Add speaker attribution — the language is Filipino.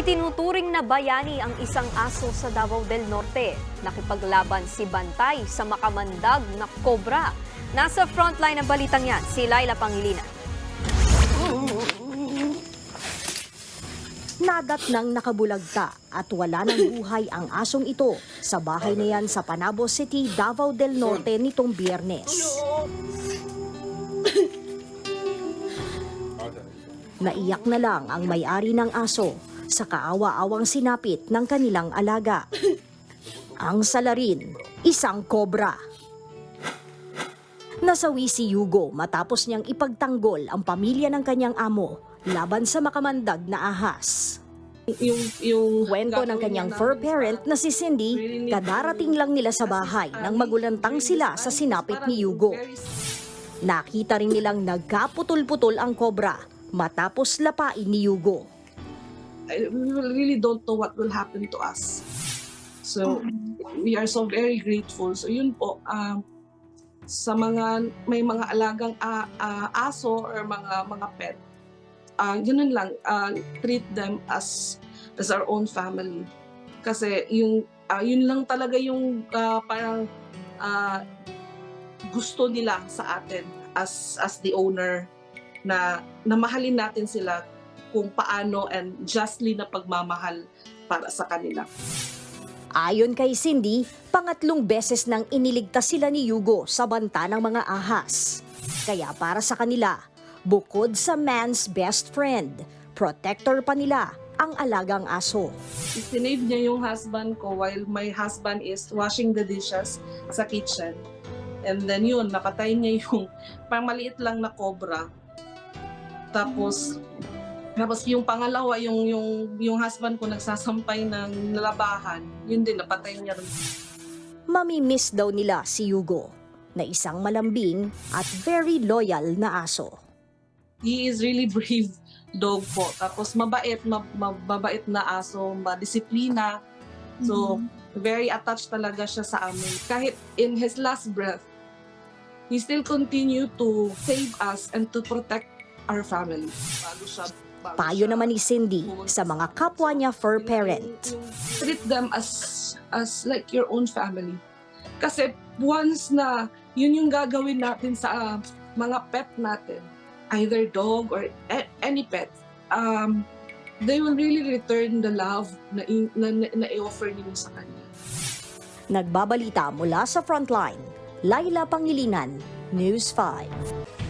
Speaker 1: Itinuturing na bayani ang isang aso sa Davao del Norte. Nakipaglaban si Bantay sa makamandag na kobra. Nasa frontline ng balitang yan, si Laila Pangilinan.
Speaker 2: Nadat nang nakabulagta at wala ng buhay ang asong ito sa bahay na yan sa Panabo City, Davao del Norte nitong biyernes. Naiyak na lang ang may-ari ng aso sa kaawa-awang sinapit ng kanilang alaga. Ang salarin, isang kobra. Nasawi si Yugo matapos niyang ipagtanggol ang pamilya ng kanyang amo laban sa makamandag na ahas.
Speaker 3: yung yung
Speaker 2: Kwento ng kanyang fur parent na si Cindy, kadarating lang nila sa bahay nang magulantang sila sa sinapit ni Yugo. Nakita rin nilang nagkaputol-putol ang kobra matapos lapain ni Yugo.
Speaker 3: We really don't know what will happen to us. So we are so very grateful. So yun po um, sa mga may mga alagang a- a- aso or mga mga pet uh, ganun lang uh, treat them as as our own family kasi yung ah, yun lang talaga yung ah, parang ah, gusto nila sa atin as as the owner na na mahalin natin sila kung paano and justly na pagmamahal para sa kanila.
Speaker 2: Ayon kay Cindy, pangatlong beses nang iniligtas sila ni Yugo sa banta ng mga ahas. Kaya para sa kanila, bukod sa man's best friend, protector pa nila ang alagang aso.
Speaker 3: Sinave niya yung husband ko while my husband is washing the dishes sa kitchen. And then yun, napatay niya yung parang maliit lang na cobra. Tapos tapos yung pangalawa, yung yung yung husband ko nagsasampay ng labahan, yun din napatay niya rin.
Speaker 2: Mamimiss daw nila si Yugo, na isang malambing at very loyal na aso.
Speaker 3: he is really brave dog po. Tapos mabait, mab- mababait na aso, madisiplina. So, very attached talaga siya sa amin. Kahit in his last breath, he still continue to save us and to protect our family. Bago siya,
Speaker 2: Payo naman ni Cindy sa mga kapwa niya fur parent.
Speaker 3: treat them as as like your own family. Kasi once na yun yung gagawin natin sa ah, mga pet natin, either dog or any pet, um, they will really return the love na, na, na, na i-offer niyo sa kanya.
Speaker 2: Nagbabalita mula sa frontline, Laila Pangilinan, News 5.